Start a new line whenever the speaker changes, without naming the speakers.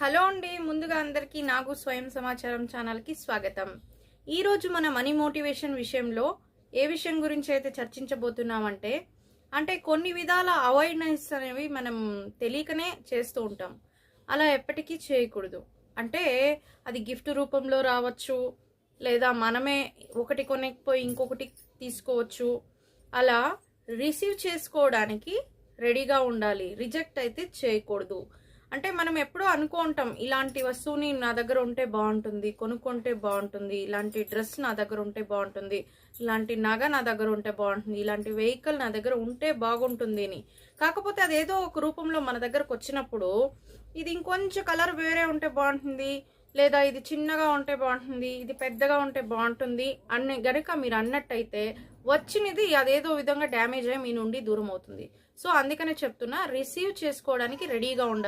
Hello అండి ముందుగా అందరికీ నాగు స్వయం సమాచారం ఛానల్కి స్వాగతం. ఈరోజు మన మనీ మోటివేషన్ విషయంలో ఏ విషయం గురించి అయితే చర్చించబోతున్నామంటే అంటే కొన్ని విధాల అవాయిడ్నెస్ అనేవి మనం తెలియకనే చేస్తూ ఉంటాం. అలా ఎప్పటికీ చేయకూడదు. అంటే అది గిఫ్ట్ రూపంలో రావచ్చు లేదా మనమే ఒకటి కొనకపోయి ఇంకొకటి తీసుకోవచ్చు. అలా రిసీవ్ చేసుకోవడానికి రెడీగా ఉండాలి రిజెక్ట్ అయితే చేయకూడదు. అంటే మనం ఎప్పుడూ అనుకుంటాం ఇలాంటి వస్తువుని నా దగ్గర ఉంటే బాగుంటుంది కొనుక్కుంటే బాగుంటుంది ఇలాంటి డ్రెస్ నా దగ్గర ఉంటే బాగుంటుంది ఇలాంటి నగ నా దగ్గర ఉంటే బాగుంటుంది ఇలాంటి వెహికల్ నా దగ్గర ఉంటే బాగుంటుంది అని. కాకపోతే అదేదో ఒక రూపంలో మన దగ్గరకు వచ్చినప్పుడు ఇది ఇంకొంచెం కలర్ వేరే ఉంటే బాగుంటుంది లేదా ఇది చిన్నగా ఉంటే బాగుంటుంది ఇది పెద్దగా ఉంటే బాగుంటుంది అనే గనుక మీరు అన్నట్టయితే వచ్చినది అదేదో విధంగా డ్యామేజ్ అయ్యి మీ నుండి దూరం అవుతుంది. సో అందుకనే చెప్తున్నా రిసీవ్ చేసుకోవడానికి రెడీగా ఉండాలి.